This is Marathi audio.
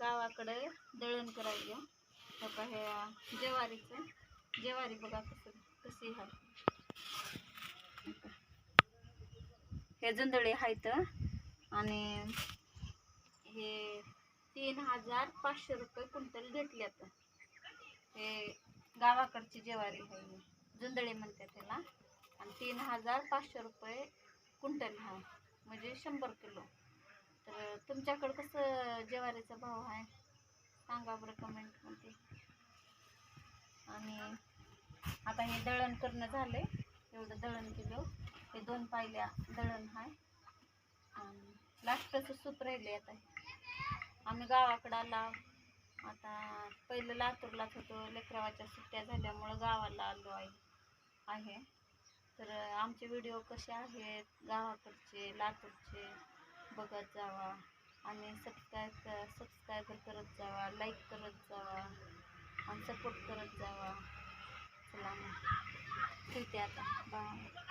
गावाकडे दळण करायचं बघा हे ज्वारीचं ज्वारी बघा कसं कशी आहे. हे जुंदळे आहेत आणि हे तीन हजार पाचशे रुपये क्विंटल घेतले आता हे गावाकडची ज्वारी आहे जुंदळे म्हणतात त्याला. आणि तीन हजार पाचशे रुपये क्विंटल हा म्हणजे शंभर किलो. तुमच्याकडं कसं ज्वारीचा भाव आहे? सांगा बरं कमेंटमध्ये आणि आता हे दळण करणं झालंय. एवढं दळण केलं. हे दोन पायल्या दळण आहे आणि लास्टचं सूप राहिले आता. आम्ही गावाकडं आला. आता पहिलं लातूरलाच होतो. लेकरावाच्या सुट्ट्या झाल्यामुळं गावाला आलो आहे. आहे. तर आमचे व्हिडिओ कसे आहेत? गावाकडचे लातूरचे. बघत जावा. आणि सबस्क्राईब सबस्क्रायबर करत जावा लाईक करत जावा आणि सपोर्ट करत जावा. चला ठीक ठेवते आता. बाय